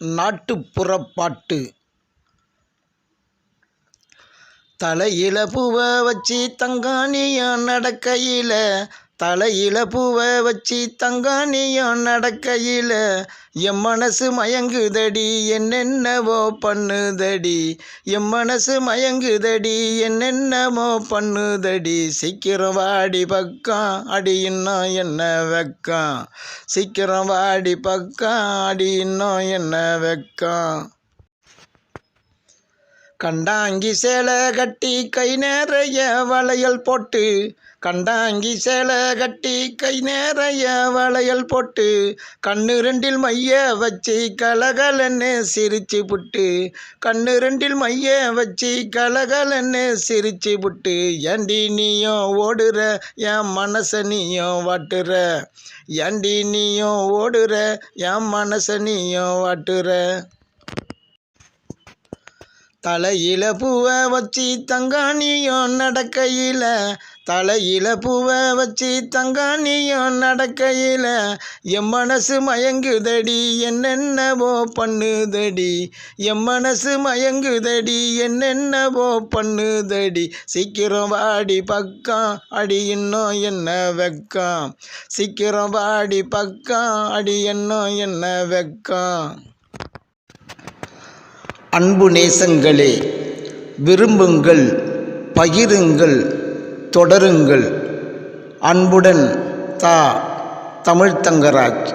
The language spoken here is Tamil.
நாட்டுப்புற பாட்டு தலையில பூவை வச்சு தங்கானியம் நடக்கையில் தலையில பூவை வச்சு தங்கானியம் நடக்கையில என் மனசு மயங்குதடி என்னென்னவோ பண்ணுதடி. என் மனசு மயங்குதடி என்னென்னவோ பண்ணுதடி. சீக்கிரம் வாடி பக்கம் அடி இன்னும் என்ன வெக்கம்? சீக்கிரம் வாடி பக்கம் அடி இன்னும் என்ன வெக்கம்? கண்டாங்கி சேலை கட்டி கை நிறைய வளையல் போட்டு கண்டாங்கி சேலை கட்டி கை நிறைய வளையல் போட்டு கண்ணு ரெண்டில் மைய வச்சு கலகலன்னு சிரிச்சு புட்டு கண்ணு ரெண்டில் மைய வச்சு கலகலன்னு சிரிச்சு புட்டு ஏண்டி நீயும் ஓடுற என் மனச நீயும் வாட்டுற ஏண்டி நீயும் ஓடுற என் மனச நீயும் வாட்டுற. தலையில பூவை வச்சு தங்கானியும் நடக்கையில் தலையில பூவை வச்சு தங்கானியும் நடக்கையில் என் மனசு மயங்குதடி என்னென்னவோ பண்ணுதடி. என் மனசு மயங்குதடி என்னென்னவோ பண்ணுதடி. சீக்கிரம் வாடி பக்கம் அடி இன்னும் என்ன வெக்கம்? சீக்கிரம் வாடி பக்கம் அடி இன்னும் என்ன வெக்கம்? அன்பு நேசங்களே விரும்புங்கள் பகிருங்கள் தொடருங்கள். அன்புடன் தா தமிழ்த்தங்கராஜ்